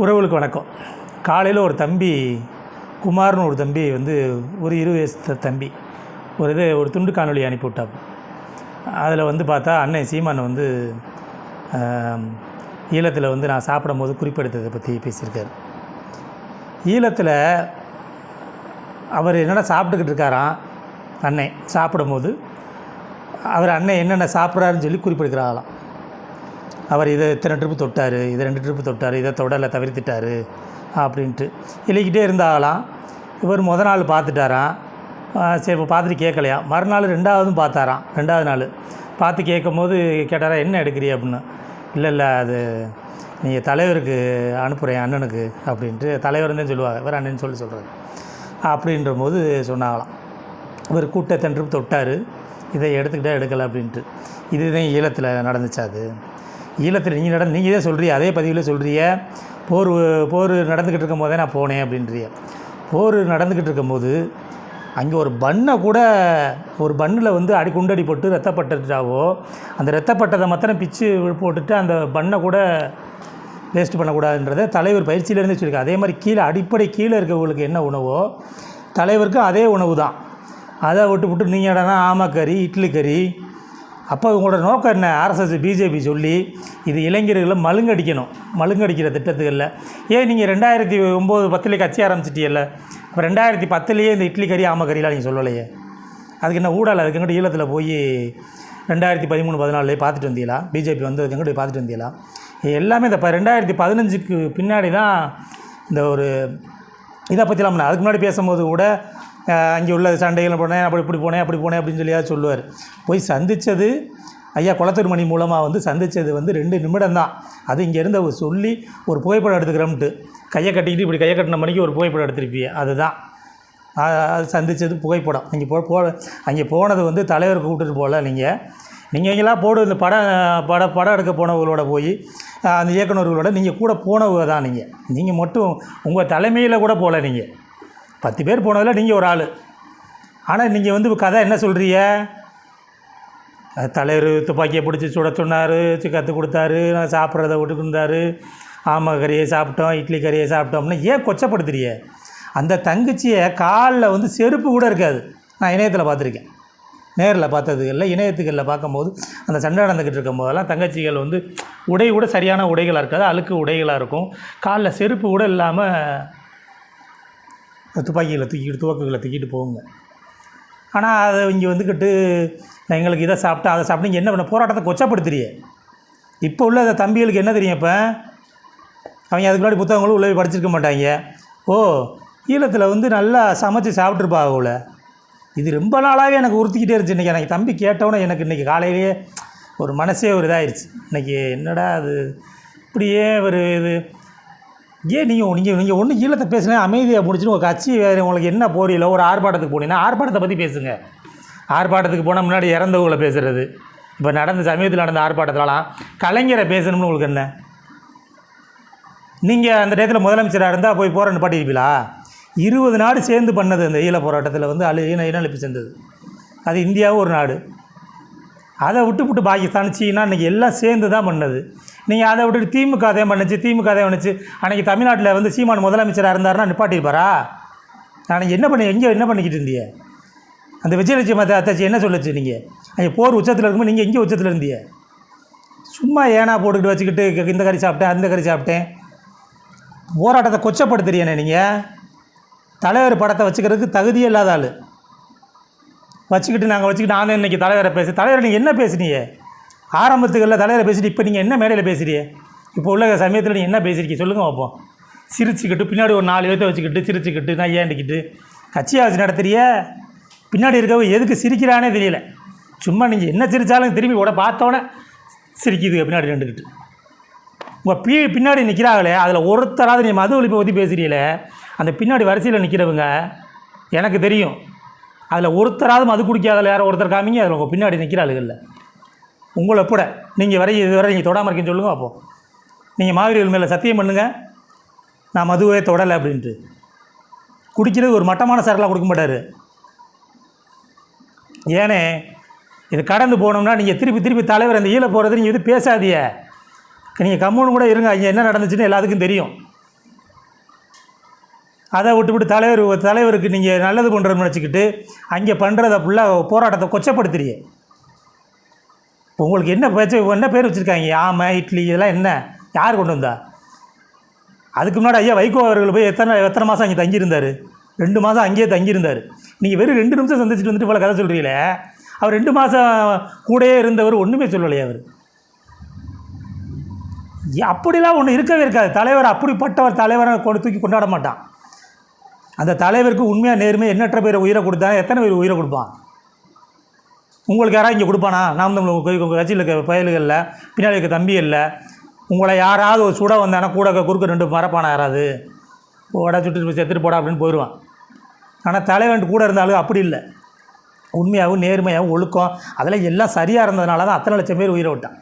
உறவுகளுக்கு வணக்கம். காலையில் ஒரு தம்பி குமார்னு ஒரு தம்பி வந்து ஒரு இரு வயசு தம்பி ஒரு இது ஒரு துண்டு காணொலி அனுப்பிவிட்டா அதில் வந்து பார்த்தா அண்ணன் சீமான் வந்து ஈழத்தில் வந்து நான் சாப்பிடும் போது குறிப்பெடுத்ததை பற்றி பேசியிருக்காரு. ஈழத்தில் அவர் என்னென்ன சாப்பிட்டுக்கிட்டு இருக்காராம் அன்னை சாப்பிடும்போது. அவர் அண்ணன் என்னென்ன சாப்பிட்றாருன்னு சொல்லி குறிப்பிடுக்கிறாராம் அவர் இதை இத்தனை ட்ரிப்பு தொட்டார் இதை ரெண்டு ட்ரிப்பு தொட்டார் இதை தொடலை தவிர்த்துட்டார் அப்படின்ட்டு எழுதிக்கிட்டே இருந்தாலாம் இவர் முத நாள் பார்த்துட்டாராம். சரி இப்போ பார்த்துட்டு கேட்கலையா? மறுநாள் ரெண்டாவதும் பார்த்தாராம். ரெண்டாவது நாள். பார்த்து கேட்கும்போது கேட்டாரா என்ன எடுக்கிறீ? அப்படின்னு. இல்லை இல்லை அது நீங்கள் தலைவருக்கு அனுப்புகிறேன் அண்ணனுக்கு அப்படின்ட்டு தலைவர் தான் சொல்லுவாங்க இவர் அண்ணன் சொல்லி சொல்கிறாரு அப்படின்ற போது சொன்னாங்களாம். இவர் கூட்டத்தன்று ட்ரிப் தொட்டார். இதை எடுத்துக்கிட்டால் எடுக்கலை அப்படின்ட்டு. இதுதான் ஈழத்தில் நடந்துச்சு அது. ஈழத்தில் நீங்கள் நடந்து நீங்கள் தான் சொல்கிறீங்க அதே பதிவில் சொல்கிறிய போர் போர் நடந்துக்கிட்டு இருக்கும் போதே நான் போனேன் அப்படின்றிய. போர் நடந்துக்கிட்டு இருக்கும்போது அங்கே ஒரு பண்ணை கூட ஒரு பண்ணில் வந்து அடி குண்டடி போட்டு ரத்தப்பட்டுட்டாவோ அந்த ரத்தப்பட்டதை மாத்திரம் பிச்சு போட்டுட்டு அந்த பண்ணை கூட வேஸ்ட் பண்ணக்கூடாதுன்றதை தலைவர் பயிற்சியிலேருந்து சொல்லியிருக்காரு. அதே மாதிரி கீழே அடிப்படை கீழே இருக்கவங்களுக்கு என்ன உணவோ தலைவருக்கும் அதே உணவு தான் அதை விட்டு விட்டு நீங்கள் என்னடா ஆமாக்கறி இட்லி கறி அப்போ இவங்களோட நோக்கம் என்ன? ஆர்எஸ்எஸ் பிஜேபி சொல்லி இது இளைஞர்களை மழுங்கடிக்கணும். மழுங்கடிக்கிற திட்டத்துகளில். ஏன் நீங்கள் ரெண்டாயிரத்தி ஒம்பது பத்துலேயே கட்சி ஆரம்பிச்சிட்டியல்ல? அப்போ ரெண்டாயிரத்தி பத்துலேயே இந்த இட்லி கறி ஆமக்கறிலாம் நீங்கள் சொல்லலையே. அதுக்கு என்ன ஊடால அதுக்கு எங்கிட்ட ஈழத்தில் போய் ரெண்டாயிரத்தி பதிமூணு பதினாலே பார்த்துட்டு வந்தீங்களா? பிஜேபி வந்து எங்கிட்ட பார்த்துட்டு வந்தீங்களா? எல்லாமே இந்த ப ரெண்டாயிரத்தி பதினஞ்சுக்கு பின்னாடி தான் இந்த ஒரு இதை பற்றிலாம் நான் அதுக்கு முன்னாடி பேசும்போது கூட அங்கே உள்ள சண்டைகள் போனேன் அப்படி இப்படி போனேன் அப்படி போனேன் அப்படின்னு சொல்லியாவது சொல்லுவார். போய் சந்தித்தது ஐயா குளத்தூர் மணி மூலமாக வந்து சந்தித்தது வந்து ரெண்டு நிமிடம் தான் அது இங்கேருந்து அவர் சொல்லி ஒரு புகைப்படம் எடுத்துக்கிறோம்ட்டு கையை கட்டிக்கிட்டு இப்படி கையை கட்டின மணிக்கு ஒரு புகைப்படம் எடுத்திருப்பிய அதுதான். அது சந்தித்தது புகைப்படம். இங்கே போ போ அங்கே போனது வந்து தலைவர் கூப்பிட்டுட்டு போகல நீங்கள் நீங்கள் எங்கெல்லாம் போடு இந்த படம் படம் படம் எடுக்க போனவங்களோட போய் அந்த இயக்குநர்களோட நீங்கள் கூட போனவங்க தான் நீங்கள் நீங்கள் மட்டும் உங்கள் தலைமையில் கூட போகல நீங்கள் பத்து பேர் போனதில் நீங்கள் ஒரு ஆள். ஆனால் நீங்கள் வந்து கதை என்ன சொல்கிறீங்க தலைவர் துப்பாக்கியை பிடிச்சி சுட சொன்னார் கற்றுக் கொடுத்தாரு நான் சாப்பிட்றத விட்டுட்டு இருந்தார். ஆமாம் கறியை சாப்பிட்டோம் இட்லி கறியை சாப்பிட்டோம்னா ஏன் கொச்சப்படுத்துறிய அந்த தங்கச்சியை காலில் வந்து செருப்பு கூட இருக்காது. நான் இணையத்தில் பார்த்துருக்கேன். நேரில் பார்த்தது இல்லை இணையத்துகளில் பார்க்கும்போது அந்த சண்டை நடந்துக்கிட்டு இருக்கும் போதெல்லாம் தங்கச்சிகள் வந்து உடை கூட சரியான உடைகளாக இருக்காது அழுக்கு உடைகளாக இருக்கும். காலில் செருப்பு கூட இல்லாமல் துப்பாக்கிகளை தூக்கிட்டு துவக்குகளை தூக்கிட்டு போகுங்க. ஆனால் அதை இங்கே வந்துக்கிட்டு நான் எங்களுக்கு இதை சாப்பிட்டா அதை சாப்பிட்டு இங்கே என்ன பண்ண போராட்டத்தை கொச்சப்படுத்துறியே. இப்போ உள்ள அந்த தம்பிகளுக்கு என்ன தெரியும் இப்போ? அவங்க அதுக்கு முன்னாடி புத்தகங்களும் உள்ளே போய் படிச்சிருக்க மாட்டாங்க. ஓ ஈழத்தில் வந்து நல்லா சமைச்சு சாப்பிட்ருப்பா அவள. இது ரொம்ப நாளாகவே எனக்கு உறுத்திக்கிட்டே இருந்துச்சு. இன்றைக்கி எனக்கு தம்பி கேட்டவொன்னே எனக்கு இன்றைக்கி காலையிலேயே ஒரு மனசே ஒரு இதாகிடுச்சு இன்றைக்கி என்னடா அது? இப்படியே ஒரு இது. ஏன் நீங்கள் நீங்கள் நீங்கள் ஒன்றும் ஈழத்தை பேசுனா அமைதியாக முடிச்சுன்னு உங்கள் கட்சி வேறு உங்களுக்கு என்ன போறியில ஒரு ஆர்ப்பாட்டத்துக்கு போனீங்கன்னா ஆர்ப்பாட்டத்தை பற்றி பேசுங்க. ஆர்ப்பாட்டத்துக்கு போனால் முன்னாடி இறந்தவங்களை பேசுகிறது இப்போ நடந்த சமயத்தில் நடந்த ஆர்ப்பாட்டத்திலலாம் கலைஞரை பேசணும்னு உங்களுக்கு என்ன? நீங்கள் அந்த டயத்தில் முதலமைச்சராக இருந்தால் போய் போராட்டம் பாட்டிருப்பீங்களா இருபது நாடு சேர்ந்து பண்ணது அந்த ஈழ போராட்டத்தில் வந்து அழு ஈன இனஅழிப்பு சேர்ந்தது அது இந்தியாவும் ஒரு நாடு. அதை விட்டு விட்டு பாகிஸ்தான் சீனா இன்றைக்கி எல்லாம் சேர்ந்து தான் பண்ணது. நீங்கள் அதை விட்டுட்டு திமுக அதே பண்ணுச்சு திமுக அதே பண்ணுச்சு அன்றைக்கி தமிழ்நாட்டில் வந்து சீமான் முதலமைச்சராக இருந்தாருன்னா நிப்பாட்டியிருப்பாரா? நான் என்ன பண்ணி எங்கே என்ன பண்ணிக்கிட்டு இருந்தீங்க? அந்த விஜயலட்சுமி அத்தை அத்தாச்சி என்ன சொல்லுச்சு நீங்கள் அங்கே போர் உச்சத்தில் இருக்கும்போது நீங்கள் எங்கே உச்சத்தில் இருந்தீங்க? சும்மா ஏனா போட்டுக்கிட்டு வச்சுக்கிட்டு இந்த கறி சாப்பிட்டேன் அந்த கறி சாப்பிட்டேன். போராட்டத்தை கொச்சப்படுத்துறியானே நீங்கள் தலைவர் படத்தை வச்சுக்கிறதுக்கு தகுதியே இல்லாத ஆள். வச்சுக்கிட்டு நாங்கள் வச்சுக்கிட்டு நான் இன்றைக்கி தலைவரை பேச தலைவர் நீங்கள் என்ன பேசுனீங்க? ஆரம்பத்துக்குள்ள தலையில் பேசிட்டு இப்போ நீங்கள் என்ன மேடையில் பேசுகிறியே இப்போ உள்ள சமயத்தில் நீங்கள் என்ன பேசியிருக்கீங்க சொல்லுங்கள் பார்ப்போம் சிரிச்சுக்கிட்டு பின்னாடி ஒரு நாலு பேர்த்த வச்சுக்கிட்டு சிரிச்சுக்கிட்டு நான் ஏண்டிக்கிட்டு கட்சி ஆட்சி நடத்துறிய பின்னாடி இருக்கவங்க எதுக்கு சிரிக்கிறானே தெரியல. சும்மா நீங்கள் என்ன சிரித்தாலும் திரும்பி உட பார்த்தோன்னே சிரிக்குது பின்னாடி ரெண்டுக்கிட்டு உங்கள் பி பின்னாடி நிற்கிறாங்களே அதில் ஒருத்தராவது நீ மது ஒழிப்பை பற்றி பேசுகிறீங்களே அந்த பின்னாடி வரிசையில் நிற்கிறவங்க எனக்கு தெரியும். அதில் ஒருத்தராவது மது குடிக்காதல யாரோ ஒருத்தர் காமிங்க அதில் உங்கள் பின்னாடி நிற்கிற ஆளுகளில் உங்களை கூட நீங்கள் வரை இதுவரை நீங்கள் தொடாமல் இருக்கீங்கன்னு சொல்லுங்கள் அப்போது நீங்கள் மாவீரர்கள் மேலே சத்தியம் பண்ணுங்கள் நான் மதுவே தொடலை அப்படின்ட்டு. குடிக்கிறது ஒரு மட்டமான சரலாக கொடுக்க மாட்டார். ஏனே இது கடந்து போனோம்னா நீங்கள் திருப்பி திருப்பி தலைவர் அந்த ஈழ போகிறது நீங்கள் இது பேசாதிய நீங்கள் கம்முன்னு கூட இருங்க இங்கே என்ன நடந்துச்சுன்னு எல்லாத்துக்கும் தெரியும். அதை விட்டுவிட்டு தலைவர் தலைவருக்கு நீங்கள் நல்லது பண்ணுறோம்னு நினச்சிக்கிட்டு அங்கே பண்ணுறதை ஃபுல்லாக போராட்டத்தை கொச்சப்படுத்துறியே இப்போ உங்களுக்கு என்ன பேச்சு என்ன பேர் வச்சுருக்காங்க? யாமை இட்லி இதெல்லாம் என்ன? யார் கொண்டு வந்தா? அதுக்கு முன்னாடி ஐயா வைகோ அவர்கள் போய் எத்தனை எத்தனை மாதம் அங்கே தங்கியிருந்தார்? ரெண்டு மாதம் அங்கேயே தங்கியிருந்தார். நீங்கள் வெறும் ரெண்டு நிமிஷம் சந்திச்சுட்டு வந்துட்டு இவ்வளோ கதை சொல்கிறீங்களே அவர் ரெண்டு மாதம் கூடயே இருந்தவர் ஒன்றுமே சொல்லலையே அவர். அப்படிலாம் ஒன்று இருக்கவே இருக்காது. தலைவர் அப்படிப்பட்டவர் தலைவரை கொண்டு தூக்கி கொண்டாட மாட்டான். அந்த தலைவருக்கு உண்மையாக நேர்மையாக எண்ணற்ற பேர் உயிரை கொடுத்தா எத்தனை பேர் உயிரை கொடுப்பான்? உங்களுக்கு யாராவது இங்கே கொடுப்பானா? நாம் தமிழ் உங்கள் கட்சியில் இருக்க பயல்களில் பின்னாடி இருக்க தம்பி இல்லை. உங்களை யாராவது ஒரு சுட வந்தானா கூட குறுக்க ரெண்டு மரப்பானா யாராவது? போடா சுட்டு செத்துட்டு போடா அப்படின்னு போயிடுவான் ஆனால் தலைவன் கூட இருந்தாலும் அப்படி இல்லை. உண்மையாகவும் நேர்மையாகவும் ஒழுக்கம் அதெல்லாம் எல்லாம் சரியாக இருந்ததுனால தான் அத்தனை லட்சம் பேர் உயிரை விட்டான்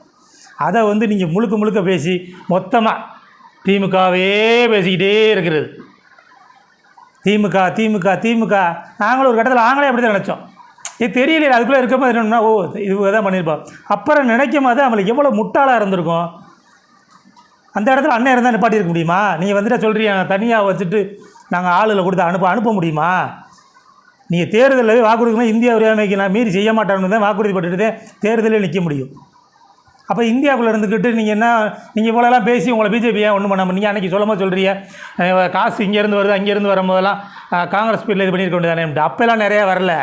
அதை வந்து நீங்கள் முழுக்க முழுக்க பேசி மொத்தமாக திமுகவே பேசிக்கிட்டே இருக்கிறது. திமுக திமுக திமுக. நாங்களும் ஒரு கட்டத்தில் நாங்களே அப்படி தான் நினச்சோம். இது தெரியலையே அதுக்குள்ளே இருக்கும்போது என்னன்னா ஓ இது தான் பண்ணியிருப்போம் அப்புறம் நினைக்கும் போது அவங்களுக்கு எவ்வளோ முட்டாளாக இருந்திருக்கும். அந்த இடத்துல அண்ணன் இருந்தால் நிப்பாட்டி இருக்க முடியுமா? நீங்கள் வந்துட்டு சொல்கிறீங்க தனியாக வச்சுட்டு நாங்கள் ஆளுகளை கொடுத்து அனுப்ப அனுப்ப முடியுமா? நீங்கள் தேர்தலில் வாக்குறுதினா இந்தியா உரிமைக்கு நான் மீறி செய்ய மாட்டேன்னு தான் வாக்குறுதி பட்டுட்டு தேர்தலில் நிற்க முடியும். அப்போ இந்தியாவுக்குள்ளே இருந்துக்கிட்டு நீங்கள் என்ன நீங்கள் இவ்வளோலாம் பேசி உங்களை பிஜேபி ஏன் ஒன்றும் பண்ணாமல் நீங்கள் அன்றைக்கி சொல்லமாக சொல்கிறீங்க காசு இங்கேருந்து வருது அங்கேருந்து வரும்போதெல்லாம் காங்கிரஸ் பீரியடில் இது பண்ணியிருக்க வேண்டியதானே அப்போல்லாம் நிறையா வரல.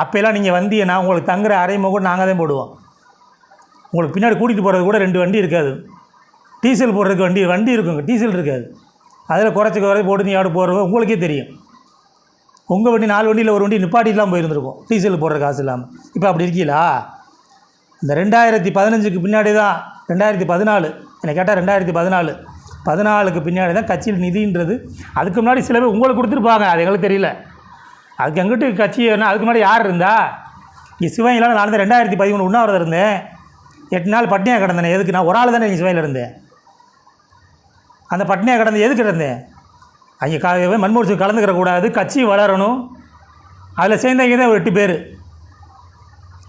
அப்போல்லாம் நீங்கள் வந்தீங்கன்னா உங்களுக்கு தங்குற அறைமுகம் கூட நாங்கள் தான் போடுவோம். உங்களுக்கு பின்னாடி கூட்டிகிட்டு போகிறது கூட ரெண்டு வண்டி இருக்காது. டீசல் போடுறதுக்கு வண்டி வண்டி இருக்குங்க டீசல் இருக்காது. அதில் குறைச்சி குறைச்சி போட்டு நீ யாரும் போடுறது உங்களுக்கே தெரியும். உங்கள் வண்டி நாலு வண்டியில் ஒரு வண்டி நிப்பாட்டிலாம் போயிருந்திருக்கும். டீசல் போடுற காசு இல்லாமல் இப்போ அப்படி இருக்கீங்களா இந்த ரெண்டாயிரத்தி பதினஞ்சுக்கு பின்னாடி தான் ரெண்டாயிரத்தி பதினாலு. என்னை கேட்டால் ரெண்டாயிரத்தி பதினாலு. பதினாலுக்கு பின்னாடி தான் கட்சியில் நிதின்றது. அதுக்கு முன்னாடி சில பேர் உங்களுக்கு கொடுத்துருப்பாங்க அது எங்களுக்கு தெரியல. அதுக்கு எங்கிட்ட கட்சி என்ன அதுக்கு முன்னாடி யார் இருந்தா? இங்கே சிவகங்கையில் நான் தான் ரெண்டாயிரத்தி பதிமூணு உண்ணாவிரதம் இருந்தேன். எட்டு நாள் பட்னியாக கிடந்தேன். எதுக்கு? நான் ஒரு ஆள் தானே நீ சிவையில் இருந்தேன் அந்த பட்னியாக கிடந்து எதுக்கு இருந்தேன் அங்கே கா மன்மோர்ச்சி கலந்துக்கிற கூடாது கட்சி வளரணும். அதில் சேர்ந்தவங்க தான் ஒரு எட்டு பேர்.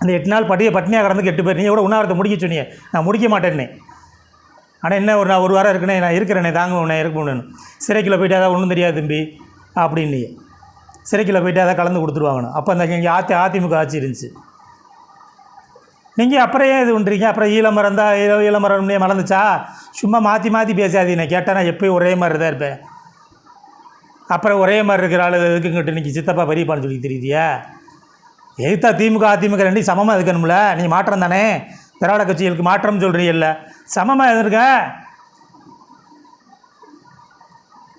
அந்த எட்டு நாள் பட்டியை பட்னியாக கிடந்துக்கு எட்டு பேர். நீங்கள் கூட உண்ணாவிரத்தை முடிக்க சொன்னீங்க நான் முடிக்க மாட்டேன்னே. ஆனால் என்ன ஒரு நான் ஒரு வாரம் இருக்கேனே நான் இருக்கிறேனே தாங்க உன்னை இருக்கணும்னு சிறைக்குள்ளே போயிட்டு அதான் ஒன்றும் தெரியாது தம்பி அப்படின்னு சிறைக்கில் போயிட்டு அதை கலந்து கொடுத்துருவாங்கணும் அப்போ அந்த இங்கே அதி அதிமுக ஆட்சி இருந்துச்சு. நீங்கள் அப்புறம் ஏன் இது பண்ணுறீங்க அப்புறம் ஈழமரம் தான் ஈழ ஈழமரம்னே மறந்துச்சா? சும்மா மாற்றி மாற்றி பேசாதீங்க. கேட்டால் நான் எப்பயும் ஒரே மாதிரி தான் இருப்பேன். அப்புறம் ஒரே மாதிரி இருக்கிற ஆள் எதுக்குங்கிட்ட இன்றைக்கி சித்தப்பா பெரியப்பான்னு சொல்லி தெரியுதியா? எதுத்தா திமுக அதிமுக ரெண்டையும் சமமாக இருக்கணும்ல நீங்கள் மாற்றம் தானே? திராவிட கட்சிகளுக்கு மாற்றம் சொல்கிறீங்கல்ல சமமாக இருக்க?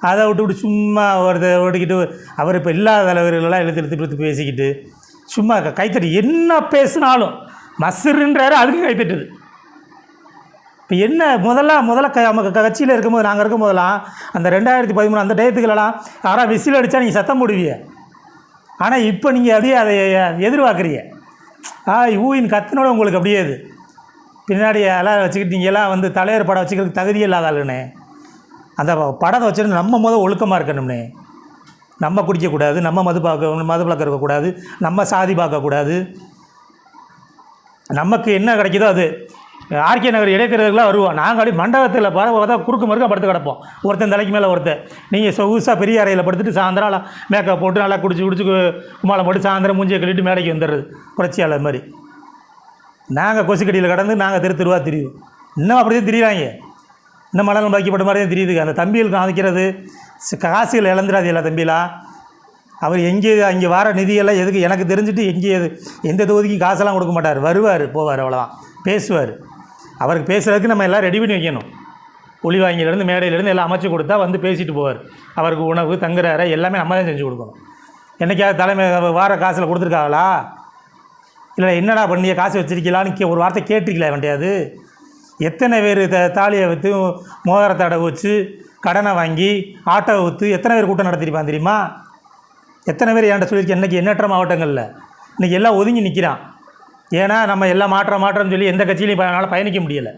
அதை விட்டு விட்டு சும்மா ஒருத்தர் ஓட்டிக்கிட்டு அவர் இப்போ இல்லாத தலைவர்களெல்லாம் எழுத்து இழுத்து எடுத்து பேசிக்கிட்டு சும்மா க- கைத்தட்டி. என்ன பேசினாலும் மசுருன்றாரு அதுக்கு கைத்தட்டுது. இப்போ என்ன முதல்ல முதல்ல க நம்ம க- கட்சியில் இருக்கும்போது நாங்கள் இருக்கும்போதெல்லாம் அந்த ரெண்டாயிரத்தி பதிமூணு அந்த டயத்துக்குலாம் யாராவது விசில் அடித்தா நீங்கள் சத்தம் போடுவீங்க. ஆனால் இப்போ நீங்கள் அப்படியே அதை எதிர்பார்க்குறீங்க. ஆ ஊயின் கத்தினோட உங்களுக்கு அப்படியே அது பின்னாடி எல்லாம் வச்சுக்கிட்டு நீங்கள் எல்லாம் வந்து தலைவர் படம் வச்சுக்கிறதுக்கு தகுதி இல்லாத ஆளுண்ணே அந்த படத்தை வச்சுட்டு நம்ம முதல் ஒழுக்கமாக இருக்கணும்னே. நம்ம குடிக்கக்கூடாது நம்ம மது பார்க்க மது பழக்கம் இருக்கக்கூடாது நம்ம சாதி பார்க்கக்கூடாது. நமக்கு என்ன கிடைக்குதோ அது. ஆர்கே நகர் இடைக்கிறதுக்குலாம் வருவோம். நாங்கள் அப்படி மண்டபத்தில் பார்த்தா குறுக்கு மறுக்க படுத்து கிடப்போம். ஒருத்தன் தலைக்கு மேலே ஒருத்தன். நீங்கள் சொகுசாக பெரிய அறையில் படுத்துட்டு சாயந்தரம் மேக்கப் போட்டு நல்லா குடிச்சு குடிச்சு குமாலம் போட்டு சாயந்தரம் மூஞ்சியை கட்டிட்டு மேடைக்கு வந்துடுறது. புரட்சியாளர் மாதிரி. நாங்கள் கொசுக்கடியில் கடந்து நாங்கள் தெரு தெருவாக திரியும் இன்னும் அப்படி தான் இந்த இன்னும் மணல் பாக்கிப்பட்ட மாதிரி தான் தெரியுது. அந்த தம்பியில் காமிக்கிறது காசுகள் இழந்துடாது இல்லை தம்பிலாம் அவர் எங்கே அங்கே வர நிதியெல்லாம் எதுக்கு எனக்கு தெரிஞ்சுட்டு எங்கே எது எந்த தொகுதிக்கும் காசெல்லாம் கொடுக்க மாட்டார். வருவார் போவார் அவ்வளோதான் பேசுவார். அவருக்கு பேசுகிறதுக்கு நம்ம எல்லாம் ரெடி பண்ணி வைக்கணும். ஒளிவாங்கிலேருந்து மேடையிலேருந்து எல்லாம் அமைச்சு கொடுத்தா வந்து பேசிட்டு போவார். அவருக்கு உணவு தங்குற அறை எல்லாமே நம்ம தான் செஞ்சு கொடுக்கணும். என்னைக்காவது தலைமை வார காசில் கொடுத்துருக்காங்களா? இல்லை என்னடா பண்ணிய காசு வச்சிருக்கலான்னு கே ஒரு வார்த்தை கேட்டிருக்கல வேண்டியாது எத்தனை பேர் த தாலியை விற்று மோதிரத்தை அடகு வச்சு கடனை வாங்கி ஆட்டோவை விற்று எத்தனை பேர் கூட்டம் நடத்திருப்பான் தெரியுமா? எத்தனை பேர் என்கிட்ட சொல்லியிருக்கேன் இன்றைக்கி எண்ணற்ற மாவட்டங்களில். இன்றைக்கி எல்லாம் ஒதுங்கி நிற்கிறான் ஏன்னா நம்ம எல்லாம் மாற்றம் மாற்றம்னு சொல்லி எந்த கட்சியிலையும் என்னால் பயணிக்க முடியலை.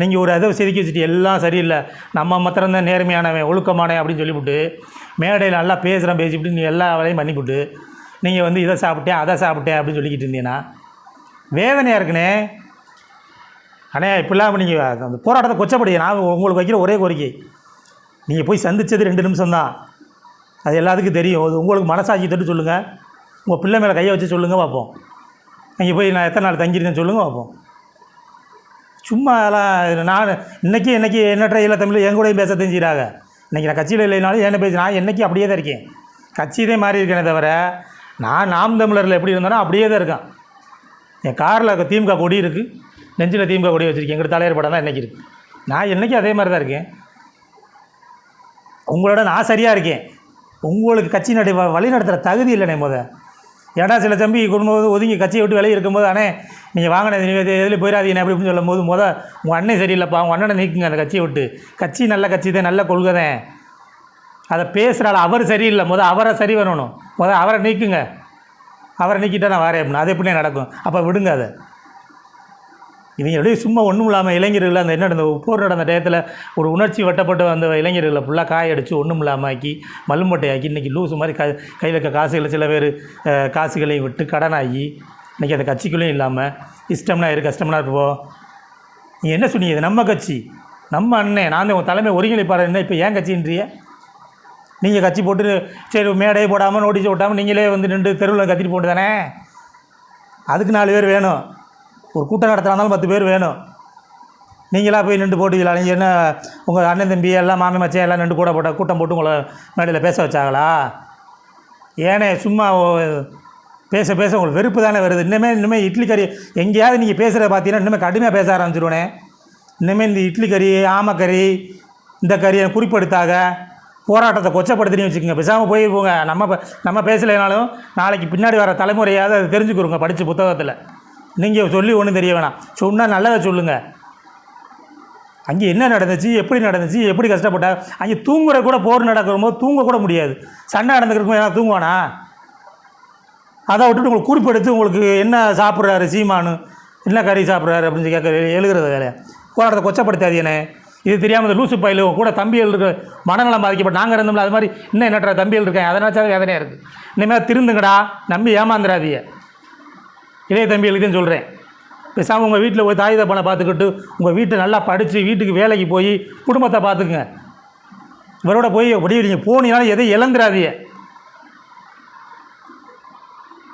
நீங்கள் ஒரு அதை செதுக்கி வச்சுட்டு எல்லாம் சரியில்லை. நம்ம மாத்திரம்தான் நேர்மையானவன் ஒழுக்கமானவன் அப்படின்னு சொல்லிவிட்டு மேடையில் நல்லா பேசுகிறேன் பேசிவிட்டு நீ எல்லா வேலையும் பண்ணிவிட்டு நீங்கள் வந்து இதை சாப்பிட்டேன் அதை சாப்பிட்டேன் அப்படின்னு சொல்லிக்கிட்டு இருந்தீங்கன்னா வேதனையாக இருக்குண்ணே அண்ணே இப்படிலாம் நீங்கள் அந்த போராட்டத்தை கொச்சப்படுங்க நான் உங்களுக்கு வைக்கிற ஒரே கோரிக்கை. நீங்கள் போய் சந்தித்தது ரெண்டு நிமிஷம் தான் அது எல்லாத்துக்கும் தெரியும். அது உங்களுக்கு மனசாட்சி தொட்டு சொல்லுங்கள் உங்கள் பிள்ளை மேலே கையை வச்சு சொல்லுங்கள் பார்ப்போம். நீங்கள் போய் நான் எத்தனை நாள் தங்கியிருந்தேன் சொல்லுங்கள் பார்ப்போம். சும்மா அதெல்லாம் நான் இன்றைக்கி இன்றைக்கி எண்ணற்ற இல்லை தமிழ் என் கூடயும் பேச தெரிஞ்சுக்கிறாங்க. இன்றைக்கி நான் கட்சியில் இல்லைனாலும் என்ன பேசி நான் என்றைக்கும் அப்படியே தான் இருக்கேன். கட்சியே மாறி இருக்கேனே தவிர நான் நாம் தமிழரில் எப்படி இருந்தேனோ அப்படியே தான் இருக்கேன். என் காரில் திமுக கொடி இருக்குது நெஞ்சில் திமுக கொடி வச்சுருக்கேன். எங்கிட்ட தலைவர் படம் தான் இன்றைக்கி இருக்குது நான் என்றைக்கும் அதே மாதிரி தான் இருக்கேன். உங்களோட நான் சரியாக இருக்கேன். உங்களுக்கு கட்சி நடி வழி நடத்துகிற தகுதி இல்லைனே முத. ஏன்னா சில தம்பி குடும்பம் ஒதுங்கி கட்சியை விட்டு வெளியே இருக்கும்போது அண்ணே நீங்கள் வாங்கின எதில் போயிடாதீங்க அப்படி இப்படின்னு சொல்லும் போது முத உங்கள் அண்ணன் சரியில்லைப்பா உங்கள் அண்ணனை நீக்குங்க அந்த கட்சியை விட்டு. கட்சி நல்ல கட்சி தான் நல்ல கொள்கை தான். அதை பேசுகிறாள் அவர் சரியில்லை. முத அவரை சரி வரணும் முத அவரை நீக்குங்க. அவரை நீக்கிட்டா நான் வரேன் அப்படின்னு அது எப்படி நடக்கும்? அப்போ விடுங்க அதை. இவங்க அப்படியே சும்மா ஒன்றும் இல்லாமல் இளைஞர்கள் அந்த என்ன நடந்த போர் நடந்த டயத்தில் ஒரு உணர்ச்சி வட்டப்பட்டு வந்த இளைஞர்களை ஃபுல்லாக காய அடித்து ஒன்றும் இல்லாமல் ஆக்கி மல்லுமட்டையாக்கி இன்றைக்கி லூஸ் மாதிரி க கையில் இருக்க காசுகளை சில பேர் காசுகளையும் விட்டு கடனாகி இன்றைக்கி அந்த கட்சிக்குள்ளேயும் இல்லாமல் இஷ்டம்னா இரு கஷ்டம்னா இருப்போம் நீ என்ன சொன்னீங்க? இது நம்ம கட்சி. நம்ம அண்ணன் நான் உன் தலைமை ஒருங்கிணைப்பாளர் என்ன இப்போ ஏன் கட்சின்றிய நீங்கள் கட்சி போட்டு சரி மேடையை போடாமல் நோட்டீஸ் போட்டாமல் நீங்களே வந்து நின்று தெருவில் கத்திட்டு போட்டு தானே அதுக்கு நாலு பேர் வேணும். ஒரு கூட்டம் நடத்துகிறாலும் பத்து பேர் வேணும். நீங்களா போய் நின்று போட்டீங்களா? நீங்கள் என்ன உங்கள் அண்ணன் தம்பி எல்லாம் மாமி மச்சான் எல்லாம் நின்று கூட போட்ட கூட்டம் போட்டு உங்களை மேடையில் பேச வச்சாங்களா? ஏனே சும்மா பேச பேச உங்களுக்கு வெறுப்பு தானே வருது. இன்னுமே இனிமேல் இட்லி கறி எங்கேயாவது நீங்கள் பேசுகிறத பார்த்தீங்கன்னா இன்னுமே கடுமையாக பேச ஆரம்பிச்சிருவேனே. இனிமேல் இந்த இட்லி கறி ஆமக்கறி இந்த கறியை குறிப்பெடுத்தாக. போராட்டத்தை கொச்சப்படுத்தினு வச்சுக்கோங்க. பேசாமல் போய் போங்க. நம்ம நம்ம பேசலைனாலும் நாளைக்கு பின்னாடி வர தலைமுறையாவது அதை தெரிஞ்சுக்கிறோங்க படித்த புத்தகத்தில். நீங்கள் சொல்லி ஒன்றும் தெரிய வேணாம். சொன்னால் நல்லதை சொல்லுங்கள் அங்கே என்ன நடந்துச்சு எப்படி நடந்துச்சு எப்படி கஷ்டப்பட்டா அங்கே தூங்குற கூட போர் நடக்கிற தூங்க கூட முடியாது. சண்டை நடந்துக்கிறக்கும் எதாவது தூங்குவானா? அதை விட்டுட்டு உங்களுக்கு குறிப்பெடுத்து உங்களுக்கு என்ன சாப்பிட்றாரு சீமானு? என்ன கறி சாப்பிட்றாரு அப்படின்னு கேட்க எழுதுறது வேலையை போராட்டத்தை கொச்சப்படுத்தாதீனே இது தெரியாமல் இந்த லூசு பயிலு கூட தம்பிகள் இருக்க மனநலம் பாதிக்கப்பட்ட நாங்கள் இருந்தோம்ல அது மாதிரி இன்னும் என்னட்டா தம்பிகள் இருக்கேன் அதை நினச்சாலும் வேதனையாக இருக்குது இனிமேல் திருந்துங்கடா நம்பி ஏமாந்துடாதீங்க இளைய தம்பி தான் சொல்கிறேன் பேசாமல் உங்கள் வீட்டில் போய் தாய் தப்பனை பார்த்துக்கிட்டு உங்கள் வீட்டை நல்லா படித்து வீட்டுக்கு வேலைக்கு போய் குடும்பத்தை பார்த்துக்குங்க. இவரோட போய் அப்படியே நீங்கள் போனீங்கனாலும் எதையும் இழந்துடாதீங்க